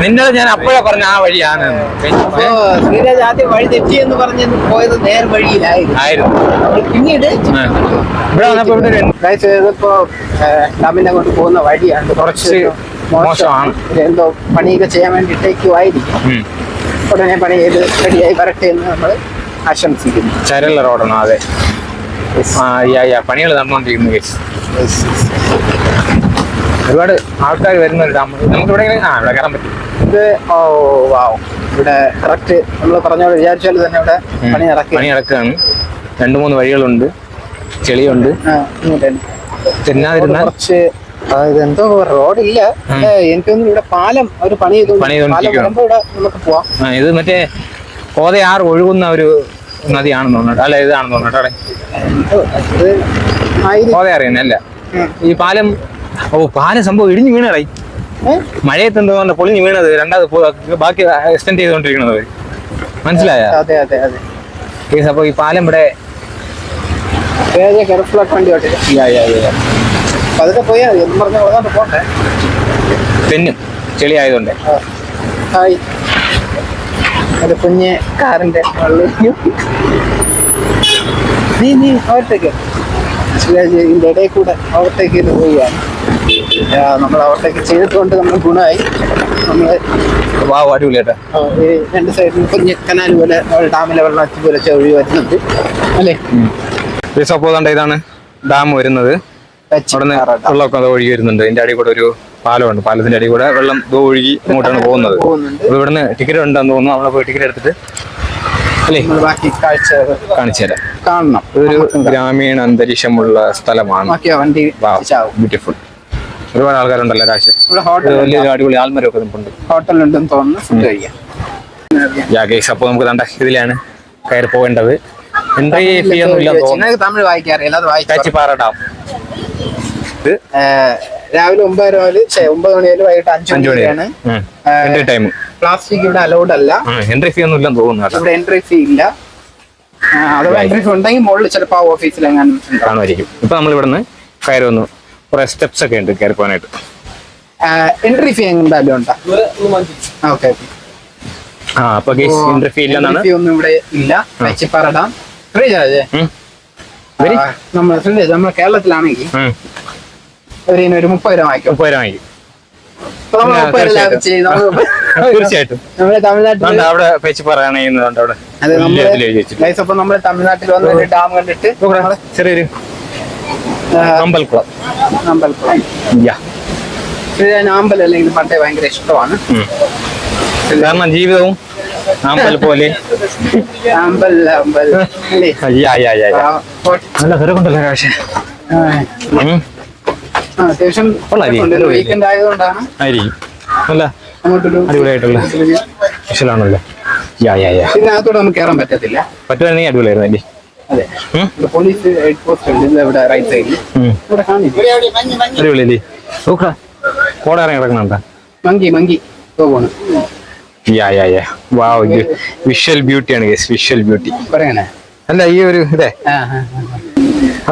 നിന്റെ ഞാൻ അപ്പോഴാ പറഞ്ഞ ആ വഴിയാണ്. ശ്രീരാജ് ആദ്യം വഴി തെറ്റി എന്ന് പറഞ്ഞ് പോയത് നേർ വഴിയിലായിരുന്നു. പിന്നീട്. ഇവിടെ വന്നപ്പോ ഇതിപ്പോ ഡാമിന്റെ അങ്ങോട്ട് പോകുന്ന വഴിയാണ്. കുറച്ച് മോശമാണ്. എന്തോ പണിയൊക്കെ ചെയ്യാൻ വേണ്ടിട്ടേക്കുമായിരിക്കും ഉം. ഉടനെ പണി ചെയ്ത് റെഡിയായി വരട്ടെ എന്ന് നമ്മൾ ആശംസിക്കുന്നു. ചരലുള്ള റോഡാണ് അതെ. പണികൾ നടന്നുകൊണ്ടിരിക്കുന്നു കേസ് ഒരുപാട് ആൾക്കാർ വരുന്നുണ്ട്. നമുക്ക് ഇവിടെ ഇങ്ങനെ- ആ ഇവിടെ കയറാൻ പറ്റും. ഇത് ഓ വാവ് ഇവിടെ കറക്റ്റ് നമ്മൾ പറഞ്ഞ പോലെ വിചാരിച്ച തന്നെ ഇവിടെ പണി നടക്കുക പണി നടക്കുകയാണ്. രണ്ട് മൂന്ന് വഴികളുണ്ട്. ചെളിയുണ്ട്. തിന്നാതിരുന്ന കുറച്ച് അതായത് ഇതെന്തോ റോഡില്ല. എനിക്ക് തോന്നുന്നു ഇവിടെ പാലം ഒരു പണി ചെയ്തു പണി. ഇവിടെ നമുക്ക് പോവാം. ഇത് മറ്റേ കോതയാർ ഒഴുകുന്ന ഒരു നദിയാണെന്ന് തോന്നുന്നു. അല്ല ഇതാണെന്ന് തോന്നുന്നു എന്തോ അല്ല ഉം. ഈ പാലം ഓ പാലം സംഭവം ഇടിഞ്ഞു വീണറായി? മഴയത്ത് എന്തോ പൊളിഞ്ഞു വീണത് രണ്ടാമത് ബാക്കി എക്സ്റ്റെൻഡ് ചെയ്തുകൊണ്ടിരിക്കണത് മനസ്സിലായ? അതെ അതെ അതെ. കേസ് അപ്പൊ ഈ പാലം ഇവിടെ കെയർഫുൾ യാ. അതൊക്കെ പോയാൽ മതി എന്ന് പറഞ്ഞ പോട്ടെ. തെന്നും ചെളി ആയതുകൊണ്ട് ഹായ് കുഞ്ഞ് നീ നീ ഓവർടേക്ക് ഇടയിൽ കൂടെ ഓവർടേക്ക് ചെയ്ത് പോവുകയാണ്. നമ്മൾ ഓവർടേക്ക് ചെയ്തിട്ടുണ്ട് നമ്മൾ ഗുണമായി. നമ്മൾ വാ അടിപൊളി കേട്ടോ ഈ രണ്ട് സൈഡിൽ കുഞ്ഞ് കനാൽ പോലെ ഡാമിലെ വെള്ളത്തിൽ പോലെ ഒഴുകി വരുന്നുണ്ട്. അല്ലേ? അപ്പോൾ ദാണ്ട ഇതാണ് ഡാം വരുന്നത്. ടച്ച് അവിടെ നിന്ന് വെള്ളമൊക്കെ അത് ഒഴുകി വരുന്നുണ്ട്. അതിന്റെ അടി കൂടെ ഒരു പാലമുണ്ട്. പാലത്തിന്റെ അടി കൂടെ വെള്ളം ഒഴുകി ഇങ്ങോട്ടാണ് പോകുന്നത്. ഇവിടുന്ന് ടിക്കറ്റ് ഉണ്ടെന്ന് തോന്നുന്നു. നമ്മളെ പോയി ടിക്കറ്റ് എടുത്തിട്ട് അല്ലേ? ബാക്കി കാഴ്ച കാണിച്ചു തരാം. കാണണം. ഇതൊരു ഗ്രാമീണ അന്തരീക്ഷമുള്ള സ്ഥലമാണ്. ബ്യൂട്ടിഫുൾ ഒരുപാട് ആൾക്കാരുണ്ടല്ലോ രാശി. ഇവിടെ ഹോട്ടൽ വലിയൊരു അടിപൊളി ആൽമരമൊക്കെ നിൽപ്പുണ്ട് ഹോട്ടലുണ്ടെന്ന് തോന്നുന്നു ഫുഡ് കഴിക്കാം. യാ ഗൈസ് അപ്പോൾ നമുക്ക് കണ്ട ഇതിലാണ് കയറി പോകേണ്ടത്. എൻട്രി ഫീ ഒന്നും ഇല്ല തോന്നുന്നു. തമിഴ് വായിക്കാറില്ല അത് വായിച്ചു കാച്ചിപ്പാറ ഡാം രാവിലെ ഒമ്പത് മുതൽ ഒമ്പത് മണി മുതൽ വൈകിട്ട് അഞ്ചു അഞ്ചു മണി മണി വരെയാണ് എൻട്രി ടൈം പ്ലാസ്റ്റിക് ഇവിടെ അലൗഡ് അല്ല. എൻട്രി ഫീ ഒന്നും ഇല്ലെന്ന് തോന്നുന്നു ഇവിടെ എൻട്രി ഫീ ഇല്ല. അഥവാ എൻട്രി ഫീ ഉണ്ടെങ്കിൽ മുകളിൽ ചിലപ്പോൾ ആ ഓഫീസിൽ എങ്ങാനും ഉണ്ടാവും കാണുമായിരിക്കും. ഇപ്പൊ നമ്മൾ ഇവിടുന്ന് കയറി വന്നു. കുറെ സ്റ്റെപ്സ് ഒക്കെ ഉണ്ട് കയറി പോകാനായിട്ട്. എൻട്രി ഫീ എന്തായാലും ഉണ്ടോ? ഓക്കെ ആ അപ്പൊ എൻട്രി ഫീ ഇല്ലെന്നാണ് ഫീ ഒന്നും ഇവിടെ ഇല്ല. വെച്ചിപ്പാറ ഡാം ഉം. വരി. നമ്മൾ കേരളത്തിലാണെങ്കിൽ. ഒരു വാങ്ങിക്കും. വാങ്ങിക്കും. തീർച്ചയായിട്ടും. അവിടെ അവിടെ നമ്മൾ തമിഴ്നാട്ടിൽ വന്ന ഡാം കണ്ടിട്ട് ചെറിയൊരു അമ്പൽക്കുളം അമ്പലക്കുളം. യാ. ഇത് ഞാൻ അമ്പലം അല്ലെങ്കിൽ പണ്ടേ ഭയങ്കര ഇഷ്ടമാണ്. കാരണം ജീവിതവും അമ്പൽ പോലെ. അമ്പൽ അമ്പൽ അല്ലേ? യാ യാ യാ ആ, യാ. പോട്ടെ. നല്ല തിരക്കുണ്ടല്ലോ പക്ഷേ അത്യാവശ്യം വീക്കെൻഡ് ആയതുകൊണ്ടാണ്. ആയിരിക്കും. നല്ല അടിപൊളിയായിട്ടുള്ള സ്പെഷ്യലാണല്ലോ. യാ യാ യാ. ഇതിനകത്തോടെ നമുക്ക് കയറാൻ പറ്റത്തില്ല. പറ്റുവാണെങ്കിൽ അടിപൊളിയായിരുന്നു അല്ലേ? പോലീസ് ഹെഡ് പോസ്റ്റ് ഉണ്ട്. ഇവിടെ റൈറ്റ് സൈഡിൽ. ഇവിടെ കാണില്ല കോട ഇറങ്ങി കിടക്കണുണ്ടാ മങ്കി മങ്കി. പോകണം ya ya ya wow visual ബ്യൂട്ടിയാണ് guys visual beauty പറയണേ? അല്ല ഈ ഒരു ഇതേ.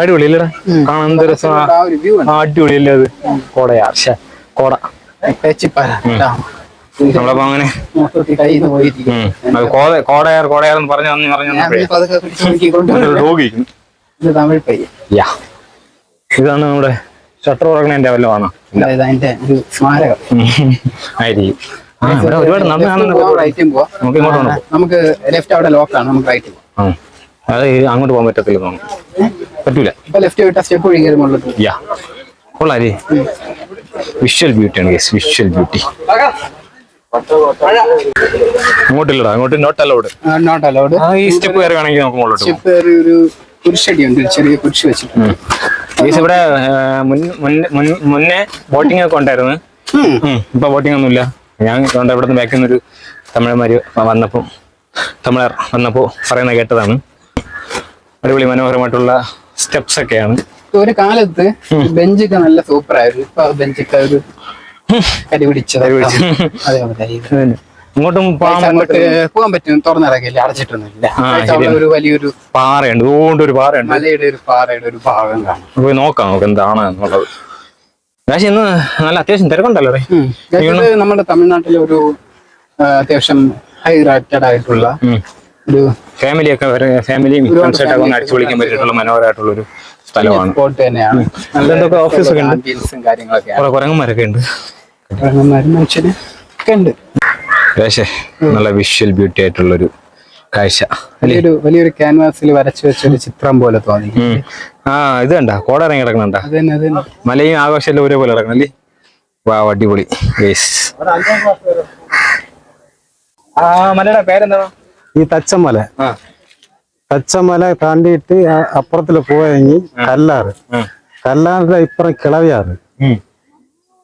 അടിപൊളി അല്ലടാ കാണാൻ എന്ത് രസമാ അടിപൊളി അടിപൊളിയല്ലേ അത്? കോടയാ. കോട. നമ്മളപ്പോ അങ്ങനെ കോടയാർ കോടയാർ എന്ന് പറഞ്ഞു പറഞ്ഞു പറഞ്ഞു ഇതാണ് നമ്മുടെ ഷട്ടർ തുറക്കണതിന്റെ വല്ലതാണോ. ആയിരിക്കും. ഒരുപാട് നമുക്ക് ഇങ്ങോട്ട് ആ, നമുക്ക് ലെഫ്റ്റ് അവിടെ ലോക്കാണ് നമുക്ക് റൈറ്റ് അത് അങ്ങോട്ട് പോകാൻ പറ്റത്തില്ല പറ്റൂല. ലെഫ്റ്റ് വിട്ട സ്റ്റെപ്പ്. യാ. കൊള്ളാലേ വിഷ്വൽ ബ്യൂട്ടിയാണ് ഗേസ് വിഷ്വൽ ബ്യൂട്ടി അങ്ങോട്ടില്ലടാ അങ്ങോട്ട് നോട്ട് അലൗഡ് നോട്ട് അലൗഡ് ഈ സ്റ്റെപ്പ് കയറി വേണമെങ്കിൽ നമുക്ക് മുകളിലോട്ട് സ്റ്റെപ്പ് കയറി ഒരു കുരിശടി ഉണ്ട് ഒരു ചെറിയ കുരിശ് വെച്ചിട്ടുണ്ട്. ഇവിടെ മുന്നേ ബോട്ടിംഗ് ഒക്കെ ഉണ്ടായിരുന്നു. ഇപ്പൊ ബോട്ടിംഗ് ഒന്നുമില്ല. ഞാൻ കൊണ്ട് ഇവിടെ നിന്ന് ബാക്കിൽ നിന്നൊരു തമിഴന്മാര് വന്നപ്പോ തമിഴർ വന്നപ്പോ പറയുന്ന കേട്ടതാണ്. അടിപൊളി മനോഹരമായിട്ടുള്ള സ്റ്റെപ്സ് ഒക്കെയാണ്. ഒരു കാലത്ത് ബെഞ്ചൊക്കെ നല്ല സൂപ്പർ ആയിരുന്നു. ഇപ്പൊ ബെഞ്ചൊക്കെ ഒരു ഇങ്ങോട്ടും പോകാൻ പറ്റും തുറന്നിറങ്ങില്ല അടച്ചിട്ടൊന്നുമില്ല. ഒരു വലിയൊരു പാറയുണ്ട് അതുകൊണ്ട് ഒരു പാറയുണ്ട്. മലയുടെ ഒരു പാറയുടെ ഒരു ഭാഗം കാണാം. പോയി നോക്കാം നമുക്ക് എന്താണ് എന്നുള്ളത്. പക്ഷെ ഇന്ന് നല്ല അത്യാവശ്യം തിരക്കുണ്ടല്ലോ. നമ്മുടെ തമിഴ്നാട്ടിലെ ഒരു അത്യാവശ്യം ഹൈ റേറ്റഡ് ആയിട്ടുള്ള ഒരു ഫാമിലി ഒക്കെ ഫാമിലിയും ഫ്രണ്ട്സായിട്ടൊക്കെ ഒന്ന് അടിച്ചു വിളിക്കാൻ പറ്റിയിട്ടുള്ള മനോഹരമായിട്ടുള്ള ഒരു സ്ഥലമാണ്. ഓഫീസൊക്കെ ഉണ്ട്? കുറെ കുരങ്ങന്മാരൊക്കെ ഉണ്ട്. ഇറങ്ങുന്നവരും മനുഷ്യന് ഒക്കെ ഉണ്ട്. പക്ഷേ നല്ല വിഷ്വൽ ബ്യൂട്ടി ആയിട്ടുള്ളൊരു കാഴ്ച അല്ലേ? വലിയൊരു വലിയൊരു ക്യാൻവാസിൽ വരച്ചു വെച്ച ഒരു ചിത്രം പോലെ തോന്നി. ആ ഇത് കണ്ട കോട ഇറങ്ങി കിടക്കണണ്ട മലയും ആകാശമെല്ലാം ഒരേപോലെ കിടക്കണം അല്ലേ? വാ അടിപൊളി. ആ മലയുടെ പേരെന്താണ് ഈ തച്ചമല ആ. തച്ചമല താണ്ടിയിട്ട് അപ്പുറത്തിൽ പോയെങ്കിൽ കല്ലാറ്. കല്ലാറിന്റെ ഇപ്പുറം കിളവിയാറ്.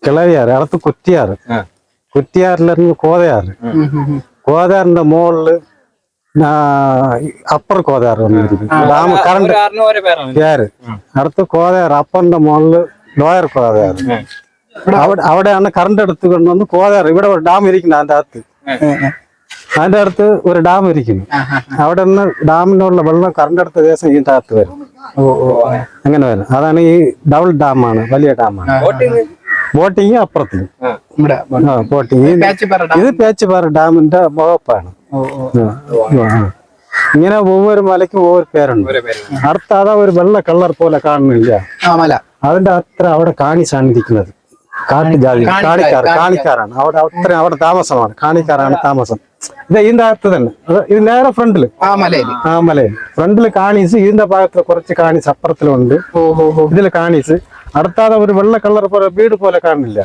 കിളവിയാറ് അടുത്ത് കുറ്റിയാറ്. ആ. കുറ്റിയാറിലിറങ്ങി കോതയാറ്. കോതയാറിന്റെ മുകളിൽ അപ്പർ കോതയാറ് ഡാം കറണ്ട്. പേര്. അടുത്ത് കോതയാറ് അപ്പറിന്റെ മുകളിൽ ലോയർ കോതയാറ്. അവിടെ അവിടെയാണ് കറണ്ട് എടുത്ത് കൊണ്ടുവന്ന് കോതയാറ്. ഇവിടെ ഒരു ഡാം ഇരിക്കുന്നു അതിന്റെ അകത്ത്. അതിന്റെ അടുത്ത് ഒരു ഡാം ഇരിക്കുന്നു. അവിടെ നിന്ന് ഡാമിനുള്ള വെള്ളം കറണ്ട് എടുത്ത ദിവസം ഇതിന്റെ അകത്ത് വരും. അങ്ങനെ വരും. അതാണ് ഈ ഡബിൾ ഡാമാണ് വലിയ ഡാമാണ്. ബോട്ടിങ് അപ്പുറത്ത്. ഇവിടെ ആ ബോട്ടിങ്. ഇത് പേച്ചുപാറ ഡാമിന്റെ. മുഖപ്പാണ്. ഇങ്ങനെ ഒവ്വൊരു മലയ്ക്കും ഒവ്വൊരു പേരുണ്ട്. അടുത്ത അതാ ഒരു വെള്ള കളർ പോലെ കാണുന്നില്ല. ആ മല. അതിന്റെ അത്ര അവിടെ കാണിച്ചാണ് ഇരിക്കുന്നത്. കാട്ടുജാതി കാണിക്കാർ കാണിക്കാരാണ് അവിടെ അത്ര അവിടെ താമസമാണ്. കാണിക്കാരാണ് താമസം. ഇത് ഇതിന്റെ അകത്ത് തന്നെ. ഇത് നേരെ ഫ്രണ്ടിൽ. ആ മലയിൽ ഫ്രണ്ടിൽ കാണിച്ച് ഇതിന്റെ ഭാഗത്ത് കുറച്ച് കാണിച്ച് അപ്പുറത്തിലുണ്ട്. ഇതിൽ ഇതിൽ കാണിച്ച് അടുത്താതെ ഒരു വെള്ള കളർ പോലെ വീട് പോലെ കാണില്ല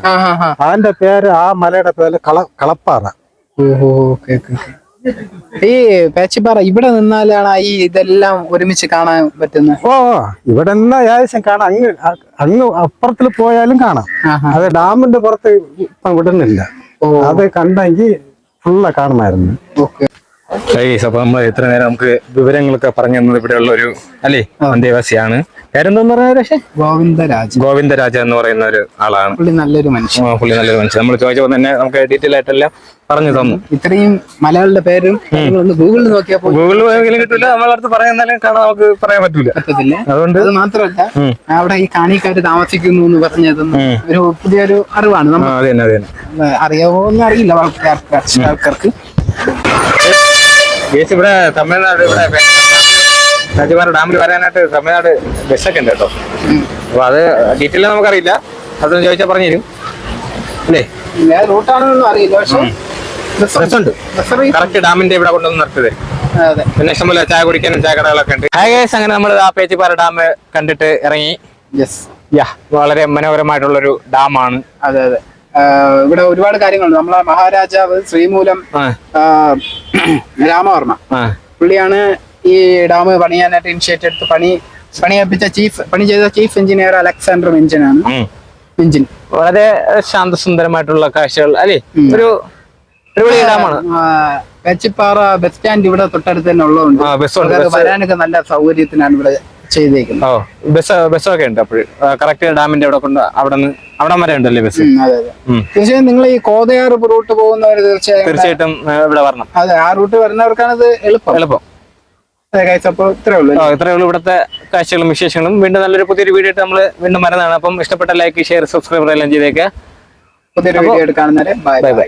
അതിന്റെ പേര് ആ മലയുടെ പേര് കള കളപ്പാറ. ഓഹോ ഓക്കെ. ഈ പേച്ചിപ്പാറ ഇവിടെ നിന്നാലാണ് ഈ ഇതെല്ലാം ഒരുമിച്ച് കാണാൻ പറ്റുന്നത്? ഓ ഇവിടെ നിന്ന് ഏകദേശം കാണാം. അങ്ങ് അങ്ങ് അപ്പുറത്തിൽ പോയാലും കാണാം. അത് ഡാമിന്റെ പുറത്ത് ഇപ്പം വിടുന്നില്ല. അത് കണ്ടെങ്കിൽ ഫുള്ള കാണുമായിരുന്നു. ഓക്കെ. അപ്പൊ നമ്മൾ ഇത്ര നേരം നമുക്ക് വിവരങ്ങളൊക്കെ പറഞ്ഞു തന്നത് ഇവിടെയുള്ള ഒരു അല്ലേ? അന്തേവാസിയാണ്. പേരെന്താന്ന് പറഞ്ഞ പക്ഷേ ഗോവിന്ദരാജ് ഗോവിന്ദരാജ എന്ന് പറയുന്ന ഒരു ആളാണ്. പുള്ളി നല്ലൊരു മനുഷ്യൻ. പുള്ളി നല്ലൊരു മനുഷ്യൻ. നമ്മൾ ചോദിച്ചപ്പോൾ തന്നെ നമുക്ക് ഡീറ്റെയിൽ ആയിട്ടെല്ലാം പറഞ്ഞു തന്നു. ഇത്രയും മലയാളിയുടെ പേരും ഗൂഗിളിൽ നോക്കിയപ്പോൾ ഗൂഗിളിൽ പോയെങ്കിലും കിട്ടില്ല നമ്മളടുത്ത് പറയുന്നാലും കാണാൻ നമുക്ക് പറയാൻ പറ്റൂല. പറ്റത്തില്ല. അതുകൊണ്ട് അത് മാത്രമല്ല. അവിടെ ഈ കാണിക്കാര് താമസിക്കുന്നു എന്ന് പറഞ്ഞത് ഒരു പുതിയൊരു അറിവാണ്. നമ്മൾ അറിയാവോ എന്ന് അറിയില്ല ആൾക്കാർക്ക് ഗേസ് ഇവിടെ തമിഴ്നാട് ഇവിടെ രാജകുമാര ഡാമിൽ വരാനായിട്ട് തമിഴ്നാട് ബസ്സൊക്കെ ഉണ്ട് കേട്ടോ. അപ്പൊ അത് ഡീറ്റെയിൽ നമുക്കറിയില്ല. അതൊന്ന് ചോദിച്ചാൽ പറഞ്ഞു തരും അല്ലേ റൂട്ടാണെന്നൊന്നും അറിയില്ല പക്ഷേ ബസ്സുണ്ട് കറക്റ്റ് ഡാമിന്റെ ഇവിടെ കൊണ്ടുവന്ന് നിർത്തിയത്. പിന്നെ ഇഷ്ടംപോലെ ചായ കുടിക്കാനും ചായ കടകളൊക്കെ ഉണ്ട്. ഹായ് ഗേസ് അങ്ങനെ നമ്മൾ ആ പേച്ചിപ്പാറ ഡാം കണ്ടിട്ട് ഇറങ്ങി. യെസ് യാ വളരെ മനോഹരമായിട്ടുള്ളൊരു ഡാമാണ്. അതെ അതെ. ഇവിടെ ഒരുപാട് കാര്യങ്ങളുണ്ട്. നമ്മളെ മഹാരാജാവ് ശ്രീമൂലം രാമവർമ്മ. പുള്ളിയാണ് ഈ ഡാം പണിയാനായിട്ട് ഇനിഷ്യേറ്റ് എടുത്ത് പണി. പണിയപ്പിച്ച ചീഫ് പണി ചെയ്ത ചീഫ് എഞ്ചിനീയർ അലക്സാണ്ടർ മെഞ്ചിൻ ആണ് മെഞ്ചിൻ. വളരെ ശാന്തസുന്ദരമായിട്ടുള്ള കാഴ്ചകൾ. അല്ലേ? ഒരു അടിപൊളി ഡാമാണ്. ബസ് സ്റ്റാൻഡ് ഇവിടെ തൊട്ടടുത്ത് തന്നെ ഉള്ളതുകൊണ്ട് വരാനൊക്കെ നല്ല സൗകര്യത്തിനാണ് ഇവിടെ ചെയ്തേക്കുന്നത്. ഓ ബസ് ബസ്സൊക്കെ ഉണ്ട് അപ്പോൾ കറക്റ്റ് ഡാമിന്റെ അവിടെ കൊണ്ട് അവിടെ നിന്ന് അവിടെ വരെ ഉണ്ടല്ലേ ബസ്? ഉം, അതെ അതെ. ഉം. തീർച്ചയായും നിങ്ങൾ ഈ കോതയാർ റൂട്ട് പോകുന്നവർ തീർച്ചയായും തീർച്ചയായിട്ടും ആ, ഇവിടെ വരണം. അതെ ആ റൂട്ട് വരുന്നവർക്കാണ് ഇത് എളുപ്പം. ഇത്രേ ഉള്ളൂ ഉള്ളൂ ഇവിടുത്തെ കാഴ്ചകളും വിശേഷങ്ങളും. വീണ്ടും നല്ലൊരു പുതിയൊരു വീഡിയോ ആയിട്ട് നമ്മൾ വീണ്ടും വരുന്നതാണ്. അപ്പം ഇഷ്ടപ്പെട്ട ലൈക്ക് ഷെയർ സബ്സ്ക്രൈബർ എല്ലാം ചെയ്തേക്കുക പുതിയൊരു വീഡിയോ എടുക്കാണെന്നേരം ബൈ ബൈ